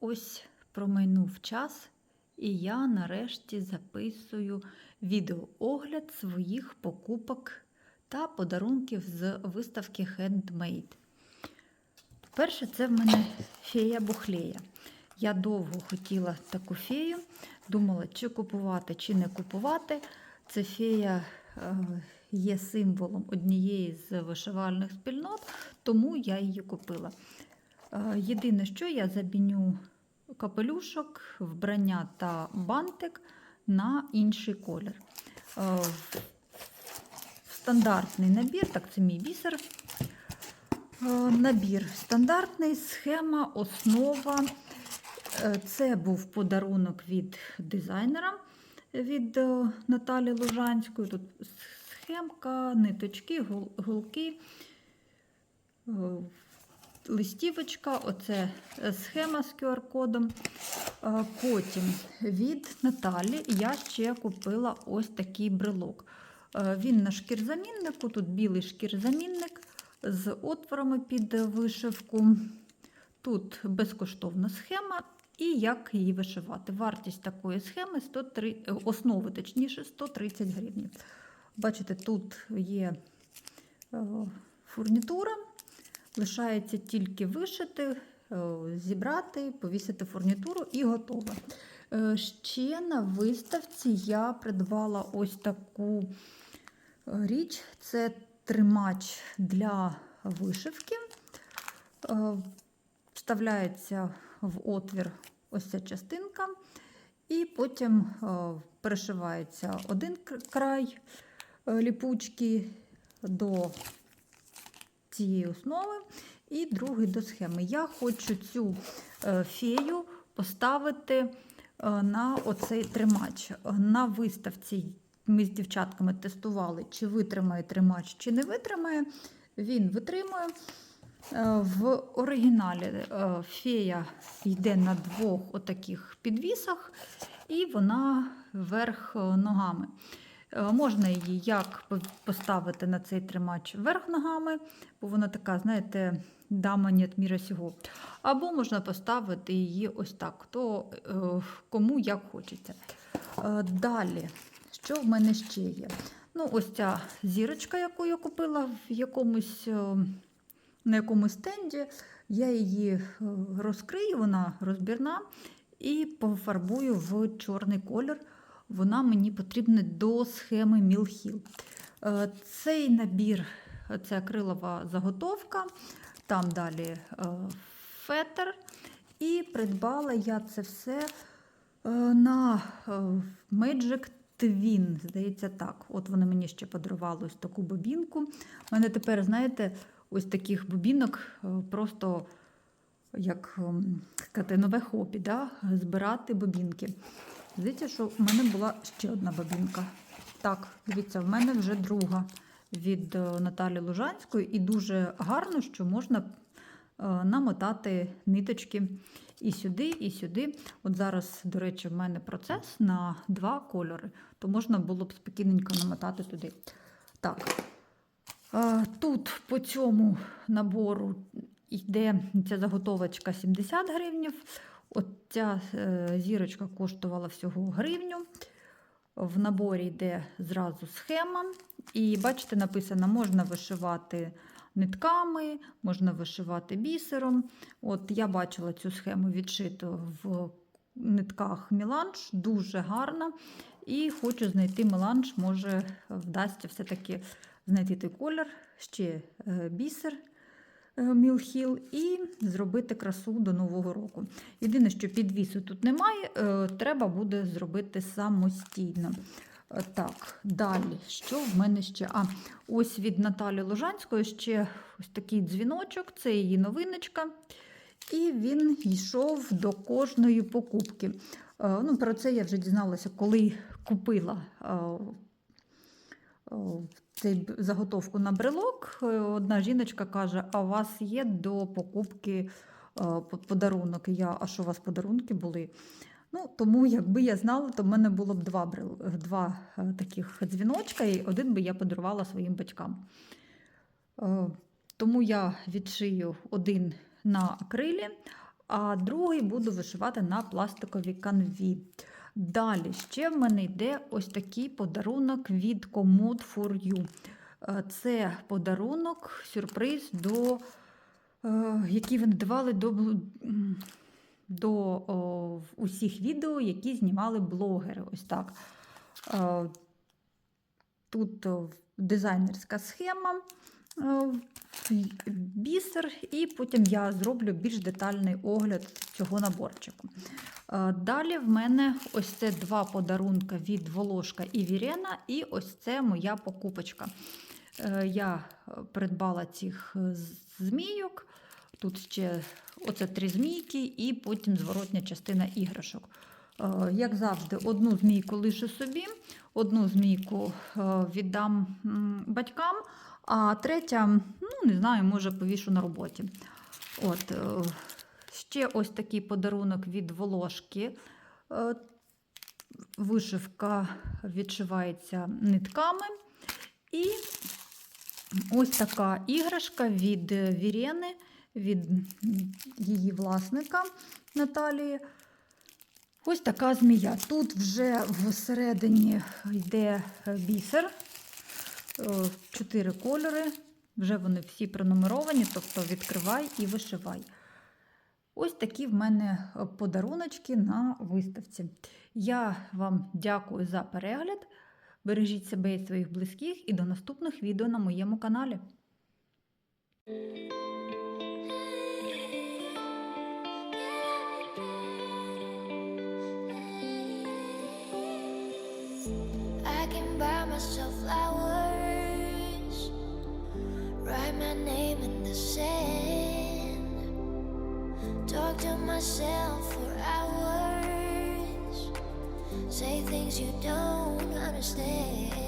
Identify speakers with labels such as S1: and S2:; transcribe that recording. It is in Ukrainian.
S1: Ось промайнув час, і я нарешті записую відеоогляд своїх покупок та подарунків з виставки Handmade. Перше, це в мене фея Бухлея. Я довго хотіла таку фею, думала, чи купувати, чи не купувати. Це фея е, є символом однієї з вишивальних спільнот, тому я її купила. Е, Єдине, що я заміню капелюшок, вбрання та бантик на інший колір. Е, Стандартний набір, так це мій бісер. Е, Набір стандартний, схема, основа. Це був подарунок від дизайнера від Наталі Лужанської. Тут схемка, ниточки, гул- гулки, листівочка, оце е, схема з QR-кодом. Е, Потім від Наталі я ще купила ось такий брелок. Е, Він на шкірзаміннику, тут білий шкірзамінник з отворами під вишивку. Тут безкоштовна схема і як її вишивати. Вартість такої схеми 103, е, основи, точніше, 130 гривень. Бачите, тут є фурнітура, лишається тільки вишити, е, зібрати, повісити фурнітуру і готово. Е, Ще на виставці я придбала ось таку е, річ. Це тримач для вишивки. Вставляється в отвір ось ця частинка, і потім перешивається один край ліпучки до цієї основи, і другий до схеми. Я хочу цю е, фею поставити е, на оцей тримач. На виставці ми з дівчатками тестували, чи витримає тримач, чи не витримає. Він витримує. Е, В оригіналі фея йде на двох отаких підвісах, і вона вверх ногами. Е, Можна її як поставити на цей тримач вверх ногами, бо вона така, знаєте, дама нет міра сього. Або можна поставити її ось так, то е, кому як хочеться. Е, Далі, що в мене ще є? Ну, ось ця зірочка, яку я купила в якомусь. на якомусь стенді. Я її розкрию, вона розбірна, і пофарбую в чорний колір. Вона мені потрібна до схеми Мілхіл. Е, Цей набір це акрилова заготовка, там далі е, фетр. І придбала я це все е, на Magic Twin, здається, так. От вони мені ще подарували ось таку бобінку. У мене тепер, знаєте, ось таких бобінок просто як ем, сказати, нове хобі, да? збирати бобінки. Дивіться, що в мене була ще одна бобінка. Так, дивіться, в мене вже друга від е, Наталі Лужанської, і дуже гарно, що можна е, намотати ниточки і сюди, і сюди. От зараз, до речі, в мене процес на два кольори, то можна було б спокійненько намотати туди. Так, Е, Тут по цьому набору йде ця заготовочка 70 гривнів. От ця е, зірочка коштувала всього гривню. В наборі йде зразу схема. І бачите, написано, можна вишивати нитками, можна вишивати бісером. От я бачила цю схему відшиту в нитках Міланж, дуже гарна. І хочу знайти меланж, може вдасться все-таки знайти той колір, ще е, бісер Мілхіл і зробити красу до Нового року. Єдине, що підвісу тут немає, е, треба буде зробити самостійно. Е, Так, далі, що в мене ще? А, ось від Наталі Ложанської ще ось такий дзвіночок, це її новиночка. І він йшов до кожної покупки. Е, Ну, про це я вже дізналася, коли купила е, е, цей заготовку на брелок. Е, Одна жіночка каже: А у вас є до покупки е, подарунок? Я, а що у вас подарунки були? Ну, тому, якби я знала, то в мене було б два, е, два таких дзвіночка, і один би я подарувала своїм батькам. Тому я відшию один на акрилі, а другий буду вишивати на пластиковій канві. Далі ще в мене йде ось такий подарунок від Commode for You. Е, Це подарунок, сюрприз, до, е, який вони давали до, до усіх відео, які знімали блогери. Ось так. Е, Тут дизайнерська схема, бісер, і потім я зроблю більш детальний огляд цього наборчику. Е, Далі в мене ось це два подарунка від Волошка і Вірена, і ось це моя покупочка. Е, Я е, придбала цих е, змійок. Тут ще оце три змійки, і потім зворотня частина іграшок. Е, Як завжди, одну змійку лишу собі, одну змійку е, віддам батькам, а третя, ну не знаю, може повішу на роботі. От, е, ще ось такий подарунок від Волошки. Е, Вишивка відшивається нитками. І ось така іграшка від Вірени, від її власника Наталії. Ось така змія. Тут вже всередині йде бісер, чотири кольори. Вже вони всі пронумеровані, тобто відкривай і вишивай. Ось такі в мене е, подаруночки на виставці. Я вам дякую за перегляд. Бережіть себе і своїх близьких і до наступних відео на моєму каналі.
S2: I can buy myself flowers, my name in the sand, talk to myself for hours, say things you don't understand.